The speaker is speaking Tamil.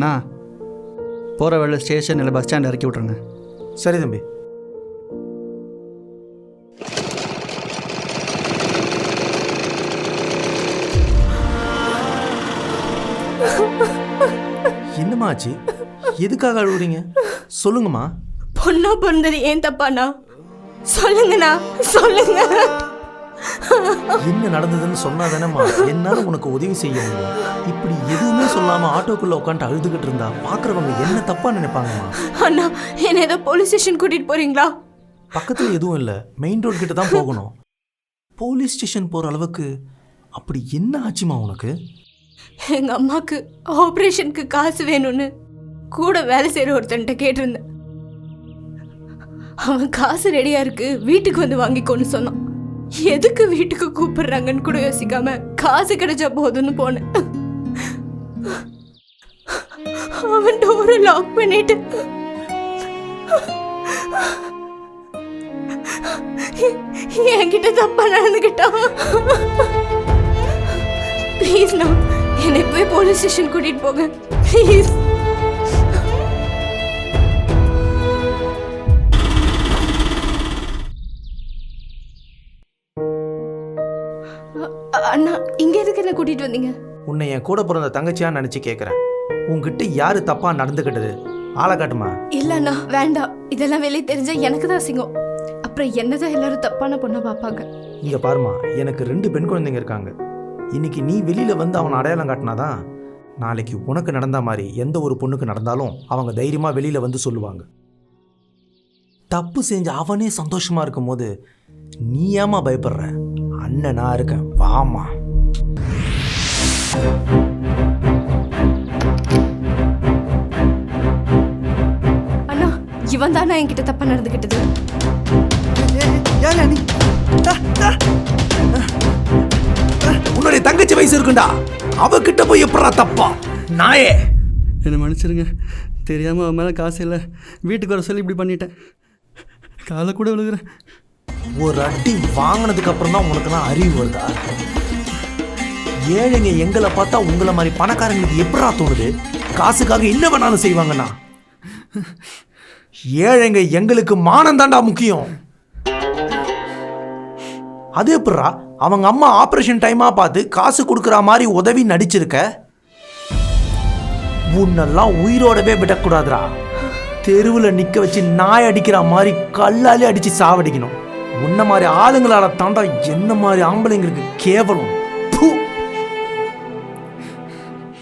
அண்ணா போகிற வேலை ஸ்டேஷன் இல்லை பஸ் ஸ்டாண்ட் இறக்கி விட்ருங்க சரி தம்பி. என்னம்மா ஆச்சு? எதுக்காக அழுவுறீங்க? சொல்லுங்கம்மா. பொண்ணா பிறந்தது ஏன் தப்பாண்ணா? சொல்லுங்கண்ணா சொல்லுங்க. என்ன நடந்ததுன்னு சொன்னா தானேம்மா என்னால உனக்கு உதவி செய்ய முடியும். இப்படி எதுவுமே சொல்லாம ஆட்டோக்குள்ள உட்காந்து அழுதுகிட்டு இருந்தா பாக்குறவங்க என்ன தப்பா நினைப்பாங்கம்மா அண்ணா என்ன ஏதோ போலீஸ் ஸ்டேஷன் கூட்டிட்டு போறீங்களா? பக்கத்துல எதுவும் இல்லை. மெயின் ரோட் கிட்ட தான் போகணும். போலீஸ் ஸ்டேஷன் போற அளவுக்கு அப்படி என்ன ஆச்சுமா உனக்கு? எங்க அம்மாக்கு ஆபரேஷனுக்கு காசு வேணும்னு கூட வேலை செய்யற ஒருத்தன்ட்ட கேட்டிருந்தேன். அவன் காசு ரெடியா இருக்கு வீட்டுக்கு வந்து வாங்கிக்கோன்னு சொன்னான். எதுக்கு வீட்டுக்கு கூப்பிடுறாங்கன்னு கூட யோசிக்காம காசு கிடைச்சா போதும்னு போனேன். அவன் டோரை லாக் பண்ணிட்டு என்கிட்ட தப்பா நடந்துகிட்டான் ப்ளீஸ் நான் என்னை போய் போலீஸ் ஸ்டேஷன் கூட்டிட்டு போங்க. ப்ளீஸ் அண்ணா இங்க எதுக்கு என்ன கூட்டிட்டு வந்தீங்க? உன்னை என் கூட பிறந்த தங்கச்சியா நினைச்சு கேட்குறேன் உன்கிட்ட யாரு தப்பா நடந்துக்கிட்டது ஆளை காட்டுமா? இல்ல அண்ணா வேண்டாம் இதெல்லாம் வெளியே தெரிஞ்சா எனக்கு தான் அசிங்கம். அப்புறம் என்னதான் எல்லாரும் தப்பான பொண்ணை பார்ப்பாங்க? இங்க பாருமா எனக்கு ரெண்டு பெண் குழந்தைங்க இருக்காங்க. இன்னைக்கு நீ வெளியில வந்து அவனை அடையாளம் காட்டினாதான் நாளைக்கு உனக்கு நடந்த மாதிரி எந்த ஒரு பொண்ணுக்கு நடந்தாலும் அவங்க தைரியமா வெளியில வந்து சொல்லுவாங்க. தப்பு செஞ்ச அவனே சந்தோஷமா இருக்கும்போது நீ ஏமா பயப்படுற? அண்ணன் நான் இருக்கேன். வாமா அண்ணா இவன் தானே என்கிட்ட தப்பா நடந்துக்கிட்டது யாரா நீ? ஆ, ஆ. உன்னுடைய தங்கச்சி வயசு இருக்குண்டா. அவகிட்ட போய் எப்படா தப்பா? நாயே. என்னை மன்னிச்சிருங்க. தெரியாமல் அவன் மேலே காசு இல்லை. வீட்டுக்கு வர சொல்லி இப்படி பண்ணிட்டேன். காலை கூட விழுகிறேன். ஒரு அடி வாங்கினதுக்கு அப்புறம் தான் உனக்குலாம் அறிவு வருதா. ஏழைங்க எங்களை பார்த்தா உங்களை மாதிரி பணக்காரங்களுக்கு எப்படா தோணுது? காசுக்காக என்ன வேணாலும் செய்வாங்கண்ணா? ஏழைங்க எங்களுக்கு மானம் தாண்டா முக்கியம். அது எப்படா? அவங்க அம்மா ஆபரேஷன் டைமா பார்த்து காசு கொடுக்குற மாதிரி உதவி நடிச்சிருக்க? உன்னெல்லாம் உயிரோடவே விடக்கூடாதுடா. தெருவில் நிற்க வச்சு நாய் அடிக்கிற மாதிரி கல்லாலே அடித்து சாவடிக்கணும். உன்ன மாதிரி ஆளுங்களால தாண்டா என்ன மாதிரி ஆம்பளைங்களுக்கு கேவலம்?